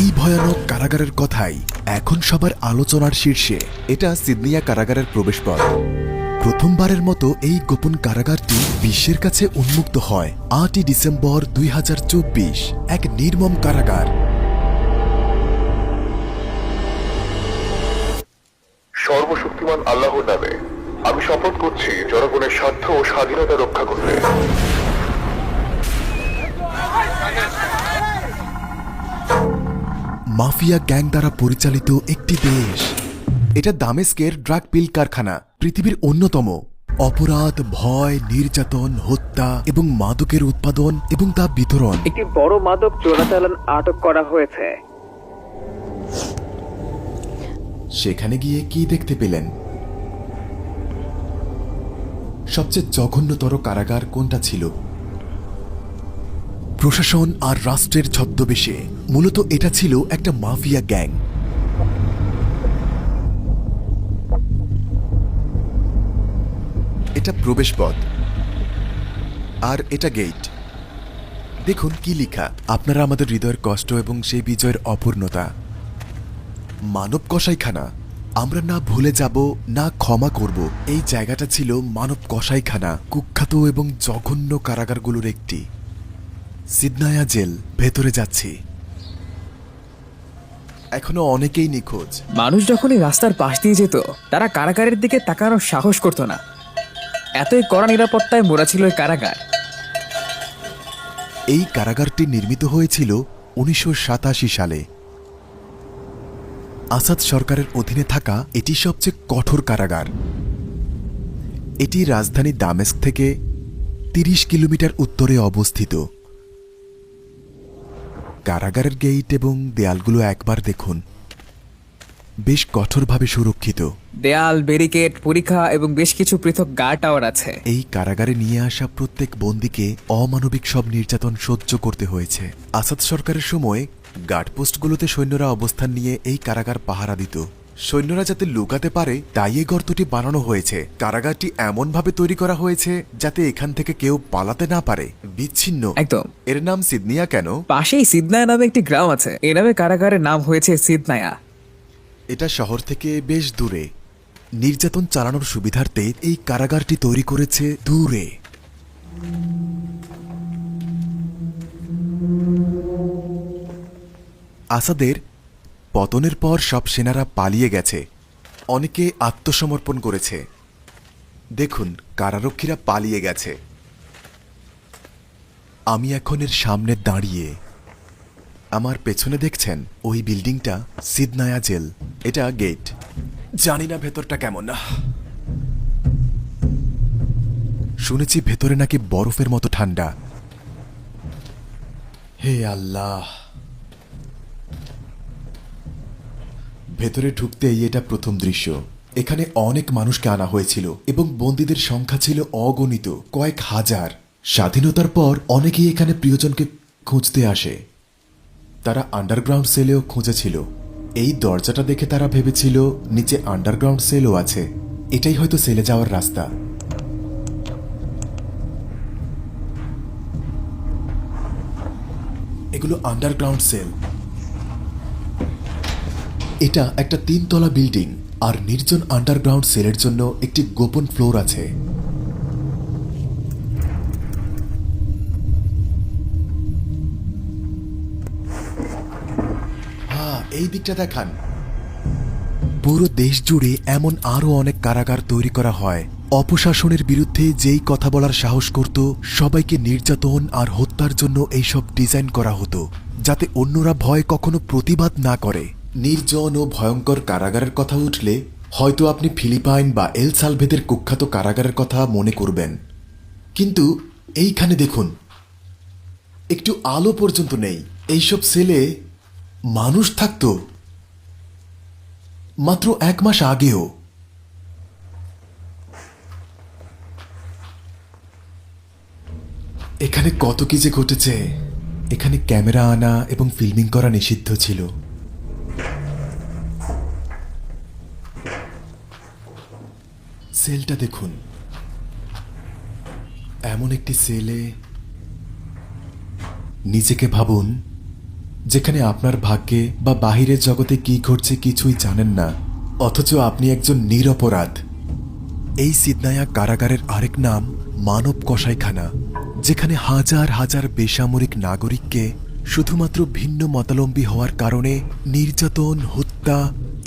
এই ভয়ানক কারাগারের কথাই এখন সবার আলোচনার শীর্ষে। এটা সিডনিয়া কারাগারের প্রবেশপথ। প্রথমবারের মতো এই গোপন কারাগারটি বিশ্বের কাছে উন্মুক্ত হয় আটই ডিসেম্বর দুই এক নির্মম কারাগার। সর্বশক্তিমান আল্লাহর নামে আমি শপথ করছি জনগণের স্বার্থ ও স্বাধীনতা রক্ষা করতে। মাফিয়া গ্যাং দ্বারা পরিচালিত একটি দেশ। এটা দামেস্কের ড্রাগ পিল কারখানা পৃথিবীর অন্যতম। অপরাধ ভয় নির্যাতন হত্যা এবং মাদকের উৎপাদন এবং তা বিতরণ। একটি বড় মাদক চোরাচালান আটক করা হয়েছে। সেখানে গিয়ে কি দেখতে পেলেন? সবচেয়ে জঘন্যতর কারাগার কোনটা ছিল? প্রশাসন আর রাষ্ট্রের ছদ্মবেশে। মূলত এটা ছিল একটা মাফিয়া গ্যাং। এটা প্রবেশপথ। আর এটা গেট। দেখুন কি লিখা। আপনারা আমাদের হৃদয়ের কষ্ট এবং সেই বিজয়ের অপূর্ণতা। মানব কষাইখানা আমরা না ভুলে যাব, না ক্ষমা করব। এই জায়গাটা ছিল মানব কষাইখানা কুখ্যাত এবং জঘন্য কারাগারগুলোর একটি। সিদনায়া জেল ভেতরে যাচ্ছি। এখনও অনেকেই নিখোঁজ। মানুষ যখন এই রাস্তার পাশ দিয়ে যেত তারা কারাগারের দিকে তাকানোর সাহস করত না। এতই কড়া নিরাপত্তায় মোড়া ছিল এই কারাগার। এই কারাগারটি নির্মিত হয়েছিল উনিশশো সাতাশি সালে। আসাদ সরকারের অধীনে থাকা এটি সবচেয়ে কঠোর কারাগার। এটি রাজধানী দামেস্ক থেকে তিরিশ কিলোমিটার উত্তরে অবস্থিত। কারাগারের গেইট এবং দেয়ালগুলো একবার দেখুন। বেশ কঠোরভাবে সুরক্ষিত। দেয়াল ব্যারিকেড পরীক্ষা এবং বেশ কিছু পৃথক গার্ড টাওয়ার আছে। এই কারাগারে নিয়ে আসা প্রত্যেক বন্দীকে অমানবিক সব নির্যাতন সহ্য করতে হয়েছে। আসাদ সরকারের সময় গার্ডপোস্টগুলোতে সৈন্যরা অবস্থান নিয়ে এই কারাগার পাহারা দিত। সৈন্যরা যাতে লুকাতে পারে তাই এই গর্তটি বানানো হয়েছে। কারাগারটি এমনভাবে তৈরি করা হয়েছে যাতে এখান থেকে কেউ পালাতে না পারে। বিচ্ছিন্ন। একদম। এর নাম সিদনিয়া কেন? পাশেই সিদনায়া নামে একটি গ্রাম আছে। এ নামে কারাগারের নাম হয়েছে সিদনায়া। এটা শহর থেকে বেশ দূরে। নির্যাতন চালানোর সুবিধার্থে এই কারাগারটি তৈরি করেছে দূরে। আসাদের পতনের পর সব সেনারা পালিয়ে গেছে। অনেকে আত্মসমর্পণ করেছে। দেখুন, কারারক্ষীরা পালিয়ে গেছে। আমি এখন এর সামনে দাঁড়িয়ে। আমার পেছনে দেখছেন ওই বিল্ডিংটা, সিদনায়া জেল। এটা গেট। জানি না ভেতরটা কেমন। না শুনেছি ভেতরে নাকি বরফের মতো ঠান্ডা। হে আল্লাহ! ভেতরে ঢুকতেই এটা প্রথম দৃশ্য। এখানে অনেক মানুষকে আনা হয়েছিল এবং বন্দীদের সংখ্যা ছিল অগণিত, কয়েক হাজার। স্বাধীনতার পর অনেকেই এখানে প্রিয়জনকে খুঁজতে আসে। তারা আন্ডারগ্রাউন্ড সেলেও খুঁজেছিল। এই দরজাটা দেখে তারা ভেবেছিল, নিচে আন্ডারগ্রাউন্ড সেলও আছে। এটাই হয়তো সেলে যাওয়ার রাস্তা। এগুলো আন্ডারগ্রাউন্ড সেল এটা একটা তিনতলা বিল্ডিং, আর নির্জন আন্ডারগ্রাউন্ড সেলের জন্য একটি গোপন ফ্লোর আছে। এই দিকটা দেখান। পুরো দেশ জুড়ে এমন আরও অনেক কারাগার তৈরি করা হয়। অপশাসনের বিরুদ্ধে যেই কথা বলার সাহস করত, সবাইকে নির্যাতন আর হত্যার জন্য এইসব ডিজাইন করা হতো, যাতে অন্যরা ভয় কখনো প্রতিবাদ না করে। নির্জন ও ভয়ঙ্কর কারাগারের কথা উঠলে হয়তো আপনি ফিলিপাইন বা এল সালভেদের কুখ্যাত কারাগারের কথা মনে করবেন। কিন্তু এইখানে দেখুন, একটু আলো পর্যন্ত নেই। এইসব সেলে মানুষ থাকতো। মাত্র এক মাস আগেও। এখানে কত কি যে ঘটেছে, এখানে ক্যামেরা আনা এবং ফিল্মিং করা নিষিদ্ধ ছিল। সেলটা দেখুন। এমন একটি সেলে নিজেকে ভাবুন, যেখানে আপনার ভাগ্যে বা বাহিরের জগতে কি ঘটছে কিছুই জানেন না, অথচ আপনি একজন নিরপরাধ। এই সিদনায়া কারাগারের আরেক নাম মানব কসাইখানা, যেখানে হাজার হাজার বেসামরিক নাগরিককে শুধুমাত্র ভিন্ন মতালম্বী হওয়ার কারণে নির্যাতন, হত্যা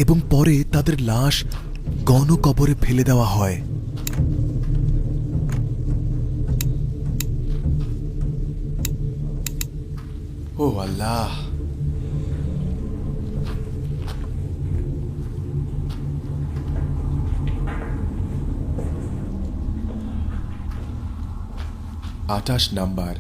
এবং পরে তাদের লাশ গণকবরে ফেলে দেওয়া হয়। ও আল্লাহ। আঠাশ নাম্বার।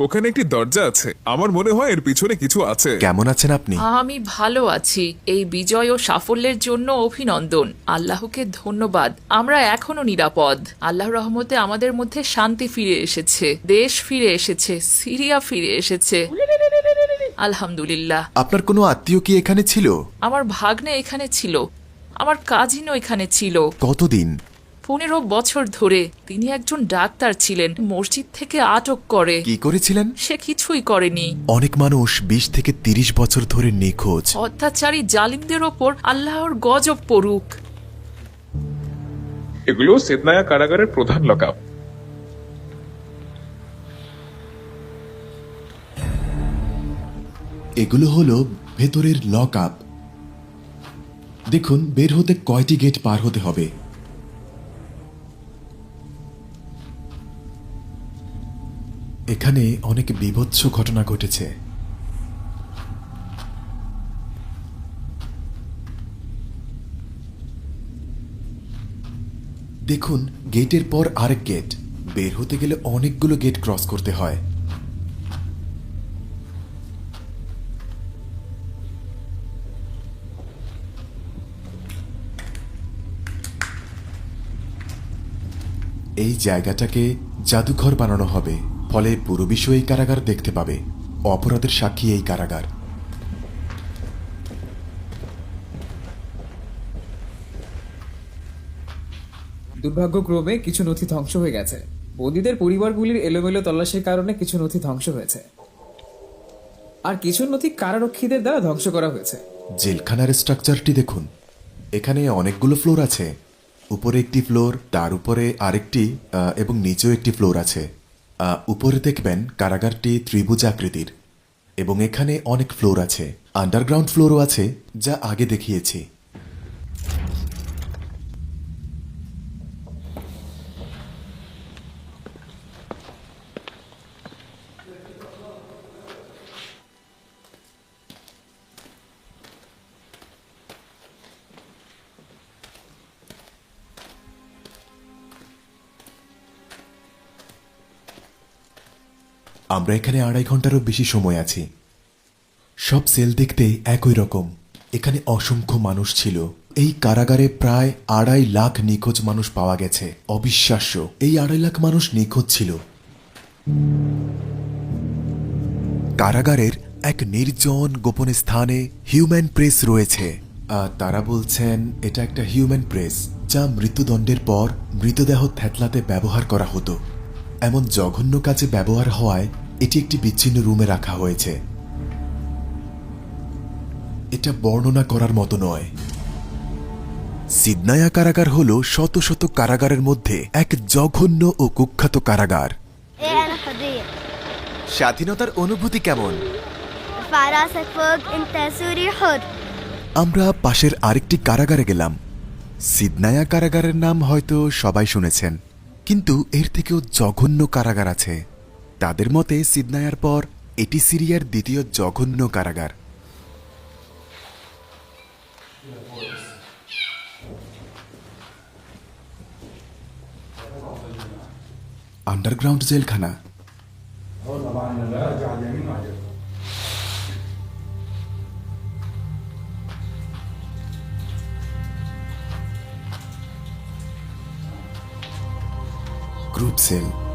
ওখানে একটি দরজা আছে। আমার মনে হয় এর পিছনে কিছু আছে। কেমন আছেন আপনি? আমি ভালো আছি। এই বিজয় ও সাফল্যের জন্য অভিনন্দন। আল্লাহকে ধন্যবাদ। আমরা এখনও নিরাপদ। আল্লাহ রহমতে আমাদের মধ্যে শান্তি ফিরে এসেছে। দেশ ফিরে এসেছে। সিরিয়া ফিরে এসেছে। আলহামদুলিল্লাহ। আপনার কোনো আত্মীয় কি এখানে ছিল? আমার ভাগ্নে এখানে ছিল। আমার কাজিনও এখানে ছিল। কতদিন? পনেরো বছর ধরে তিনি একজন ডাক্তার ছিলেন মসজিদ থেকে আটক করে। কি করেছিলেন? সে কিছুই করেনি। অনেক মানুষ বিশ থেকে তিরিশ বছর ধরে নিখোঁজ। অত্যাচারী জালিমদের ওপর আল্লাহর গজব পড়ুক। এগুলো সেদনায়া কারাগারের প্রধান লকআপ। এগুলো হলো ভেতরের লক আপ দেখুন বের হতে কয়টি গেট পার হতে হবে। এখানে অনেক বিভৎস ঘটনা ঘটেছে। দেখুন, গেটের পর আরেক গেট। বের হতে গেলে অনেকগুলো গেট ক্রস করতে হয়। এই জায়গাটাকে জাদুঘর বানানো হবে। ফলে পুরো বিশ্ব এই কারাগার দেখতে পাবে। অপরাধের সাক্ষী এই কারাগার। দুর্ভাগ্যক্রমে কিছু নথি ধ্বংস হয়ে গেছে। বন্দীদের পরিবারগুলির এলোমেলো তল্লাশির কারণে কিছু নথি ধ্বংস হয়েছে। আর কিছু নথি কারারক্ষীদের দ্বারা ধ্বংস করা হয়েছে। জেলখানার স্ট্রাকচারটি দেখুন। এখানে অনেকগুলো ফ্লোর আছে। উপরে একটি ফ্লোর তার উপরে আরেকটি আহ, এবং নিচেও একটি ফ্লোর আছে। উপরে দেখবেন কারাগারটি ত্রিভুজ আকৃতির, এবং এখানে অনেক ফ্লোর আছে। আন্ডারগ্রাউন্ড ফ্লোরও আছে, যা আগে দেখিয়েছি। আমরা এখানে আড়াই ঘন্টারও বেশি সময় আছি। সব সেল দেখতে একই রকম। এখানে অসংখ্য মানুষ ছিল। এই কারাগারে প্রায় আড়াই লাখ নিখোঁজ মানুষ পাওয়া গেছে। অবিশ্বাস্য। এই আড়াই লাখ মানুষ নিখোঁজ ছিল। কারাগারের এক নির্জন গোপন স্থানে হিউম্যান প্রেস রয়েছে। তারা বলছেন এটা একটা হিউম্যান প্রেস, যা মৃত্যুদণ্ডের পর মৃতদেহ থ্যাতলাতে ব্যবহার করা হতো। এমন জঘন্য কাজে ব্যবহার হওয়ায় এটি একটি বিচ্ছিন্ন রুমে রাখা হয়েছে। এটা বর্ণনা করার মতো নয়। সিদনায়া কারাগার হল শত শত কারাগারের মধ্যে এক জঘন্য ও কুখ্যাত কারাগার। স্বাধীনতার অনুভূতি কেমন? আমরা পাশের আরেকটি কারাগারে গেলাম। সিদনায়া কারাগারের নাম হয়তো সবাই শুনেছেন, কিন্তু এর থেকেও জঘন্য কারাগার আছে। তাদের মতে সিদনায়ার পর এটি সিরিয়ার দ্বিতীয় জঘন্য কারাগার। আন্ডারগ্রাউন্ড জেলখানা। Group sell.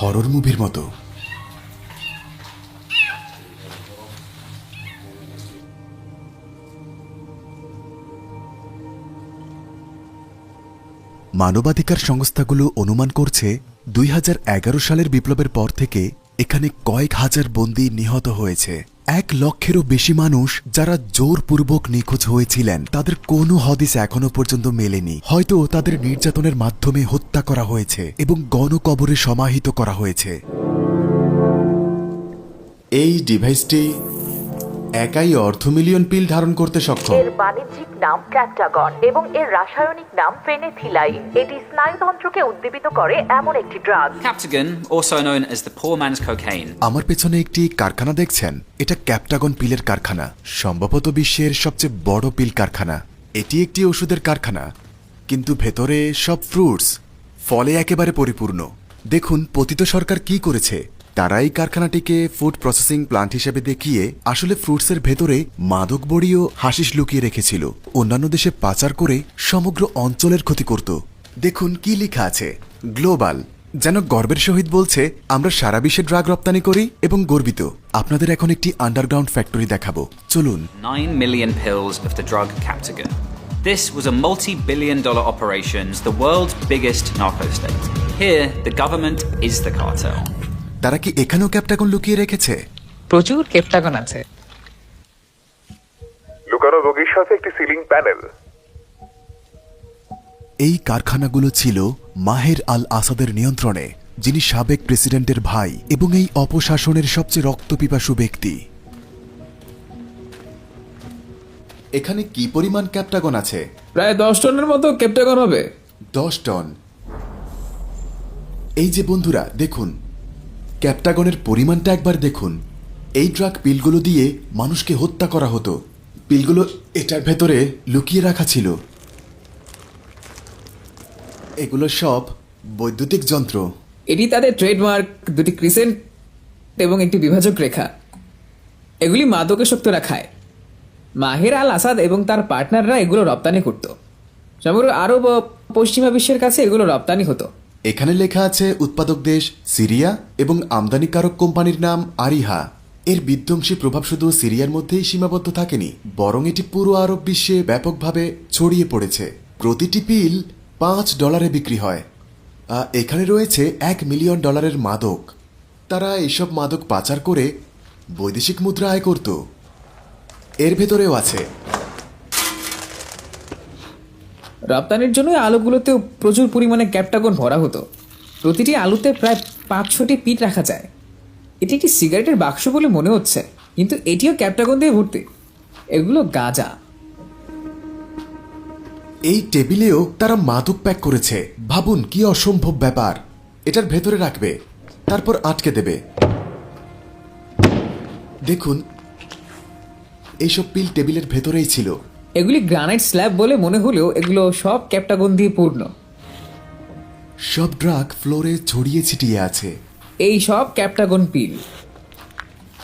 হরর মুভির মতো। মানবাধিকার সংস্থাগুলো অনুমান করছে দুই হাজার এগারো সালের বিপ্লবের পর থেকে এখানে কয়েক হাজার বন্দী নিহত হয়েছে। এক লক্ষেরও বেশি মানুষ যারা জোরপূর্বক নিখোঁজ হয়েছিলেন, তাদের কোনো হদিস এখনও পর্যন্ত মেলেনি। হয়তো তাদের নির্যাতনের মাধ্যমে হত্যা করা হয়েছে এবং গণকবরে সমাহিত করা হয়েছে। এই ডিভাইসটি একাই অর্ধ মিলিয়ন পিল ধারণ করতে সক্ষম। এর বাণিজ্যিক নাম ক্যাপটাগন এবং এর রাসায়নিক নাম ফেনেথিলাই এটি স্নায়ুতন্ত্রকে উদ্দীপিত করে এমন একটি drug. Captagon, also known as the poor man's cocaine, আমার পেছনে একটি কারখানা দেখছেন? এটা ক্যাপটাগন পিলের কারখানা সম্ভবত বিশ্বের সবচেয়ে বড় পিল কারখানা। এটি একটি ওষুধের কারখানা কিন্তু ভেতরে সব ফ্রুটস ফলে একেবারে পরিপূর্ণ। দেখুন পতিত সরকার কি করেছে। তারা এই কারখানাটিকে ফুড প্রসেসিং প্লান্ট হিসেবে দেখিয়ে আসলে ফ্রুটসের ভেতরে মাদক বড়ি ও হাসিস লুকিয়ে রেখেছিল অন্যান্য দেশে পাচার করে সমগ্র অঞ্চলের ক্ষতি করত দেখুন কি লেখা আছে গ্লোবাল যেন গর্বের সহিত বলছে আমরা সারা বিশ্বে ড্রাগ রপ্তানি করি এবং গর্বিত আপনাদের এখন একটি আন্ডারগ্রাউন্ড ফ্যাক্টরি দেখাবো চলুন 9 million pills of the drug Captagon. This was a multi billion dollar operation, the world's biggest narco state. Here, the government is the cartel. তারা কি এখানেও ক্যাপটাগন লুকিয়ে রেখেছে? প্রচুর ক্যাপটাগন আছে। লুকানো বগির সাথে একটি সিলিং প্যানেল। এই কারখানাগুলো ছিল মাহের আল আসাদের নিয়ন্ত্রণে যিনি সাবেক প্রেসিডেন্টের ভাই এবং এই অপশাসনের সবচেয়ে রক্তপিপাসু ব্যক্তি। এখানে কি পরিমাণ ক্যাপটাগন আছে? প্রায় দশ টনের মতো কেপটাগন হবে। দশ টন। এই যে বন্ধুরা দেখুন ক্যাপটাগনের পরিমাণটা একবার দেখুন। এই ড্রাগ পিলগুলো দিয়ে মানুষকে হত্যা করা হতো। পিলগুলো এটার ভেতরে লুকিয়ে রাখা ছিল। এগুলো সব বৈদ্যুতিক যন্ত্র। এটি তাদের ট্রেডমার্ক, দুটি ক্রিসেন্ট এবং একটি বিভাজক রেখা। এগুলি মাদকাসক্তরা খায় মাহের আল আসাদ এবং তার পার্টনাররা এগুলো রপ্তানি করত। সমগ্র আরব পশ্চিমা বিশ্বের কাছে এগুলো রপ্তানি হতো। এখানে লেখা আছে, উৎপাদক দেশ সিরিয়া এবং আমদানিকারক কোম্পানির নাম আরিহা। এর বিধ্বংসী প্রভাব শুধু সিরিয়ার মধ্যেই সীমাবদ্ধ থাকেনি, বরং এটি পুরো আরব বিশ্বে ব্যাপকভাবে ছড়িয়ে পড়েছে। প্রতিটি পিল পাঁচ ডলারে বিক্রি হয়। এখানে রয়েছে এক মিলিয়ন ডলারের মাদক। তারা এসব মাদক পাচার করে বৈদেশিক মুদ্রা আয় করত। এর ভেতরেও আছে। রপ্তানির জন্য আলুগুলোতেও প্রচুর পরিমাণে ক্যাপটাগন ভরা হতো। প্রতিটি আলুতে প্রায় পাঁচ ছটি পিট রাখা যায়। এটি একটি সিগারেটের বাক্স বলে মনে হচ্ছে, কিন্তু এটিও ক্যাপটাগন দিয়ে ভর্তি। এগুলো গাঁজা। এই টেবিলেও তারা মাদক প্যাক করেছে। ভাবুন, কি অসম্ভব ব্যাপার। এটার ভেতরে রাখবে, তারপর আটকে দেবে। দেখুন, এইসব পিল টেবিলের ভেতরেই ছিল। এগুলি গ্রানাইট স্ল্যাব বলে মনে হলেও এগুলো সব ক্যাপটাগন দিয়ে পূর্ণ। সব ড্রাগ ফ্লোরে ছড়িয়ে ছিটিয়ে আছে। এই সব ক্যাপটাগন পিল।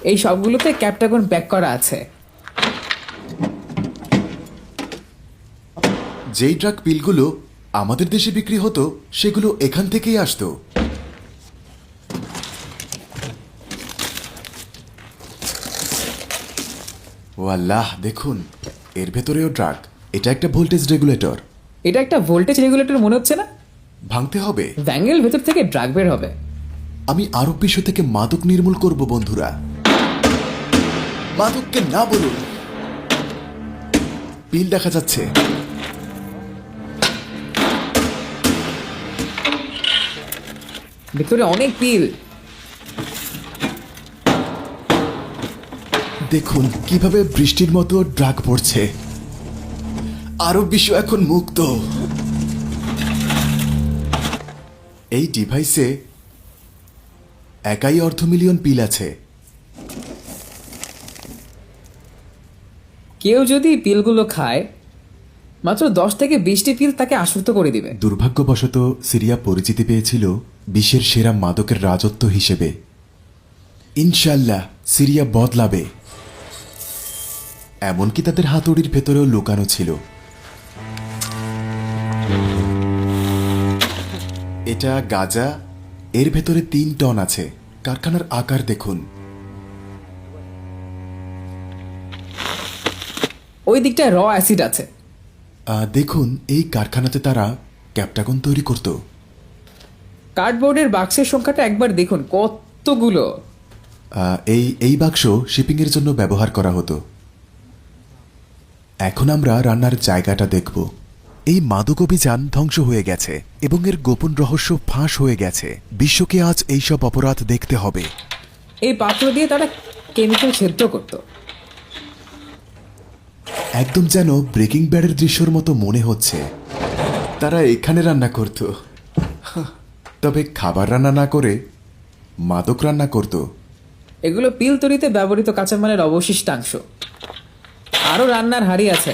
এই সবগুলোতে ক্যাপটাগন প্যাক করা আছে। যেই ড্রাগ পিলগুলো আমাদের দেশে বিক্রি হতো সেগুলো এখান থেকেই আসতো। ও আল্লাহ দেখুন। এর ভেতরেও ড্রাগ এটা একটা ভোল্টেজ রেগুলেটর এটা একটা ভোল্টেজ রেগুলেটর মনে হচ্ছে না? ভাঙতে হবে। ব্যাঙ্গেল ভেতর থেকে ড্রাগ বের হবে। আমি আরব বিশ্ব থেকে মাদক নির্মূল করব বন্ধুরা। মাদককে না বলুন। পিল দেখা যাচ্ছে। ভেতরে অনেক পিল। দেখুন কীভাবে বৃষ্টির মতো ড্রাগ পড়ছে। আরব বিশ্ব এখন মুক্ত। এই ডিভাইসে একাই অর্ধ মিলিয়ন পিল আছে। কেউ যদি পিলগুলো খায় মাত্র দশ থেকে বিশটি পিল তাকে আসক্ত করে দিবে। দুর্ভাগ্যবশত সিরিয়া পরিচিতি পেয়েছিল বিশ্বের সেরা মাদকের রাজত্ব হিসেবে। ইনশাল্লাহ সিরিয়া বদলাবে। এমনকি তাদের হাতুড়ির ভেতরেও লুকানো ছিল। এটা গাজা এর ভেতরে তিন টন আছে। কারখানার আকার দেখুন। ওই দিকটায় র অ্যাসিড আছে। আহ, দেখুন এই কারখানাতে তারা ক্যাপটাগন তৈরি করত। কার্ডবোর্ডের বাক্সের সংখ্যাটা একবার দেখুন কতগুলো? আহ, এই এই বাক্স শিপিংয়ের জন্য ব্যবহার করা হতো। এখন আমরা রান্নার জায়গাটা দেখব। এই মাদক অভিযান ধ্বংস হয়ে গেছে এবং এর গোপন রহস্য ফাঁস হয়ে গেছে। বিশ্বকে আজ এইসব অপরাধ দেখতে হবে। এই পাত্র দিয়ে তারা কেমিক্যাল সেদ্ধ করতো। একদম যেন ব্রেকিং ব্যাডের দৃশ্যর মতো মনে হচ্ছে। তারা এখানে রান্না করত। তবে খাবার রান্না না করে মাদক রান্না করত। এগুলো পিল তৈরিতে ব্যবহৃত কাঁচামালের অবশিষ্টাংশ। আরও রান্নার হাড়ি আছে।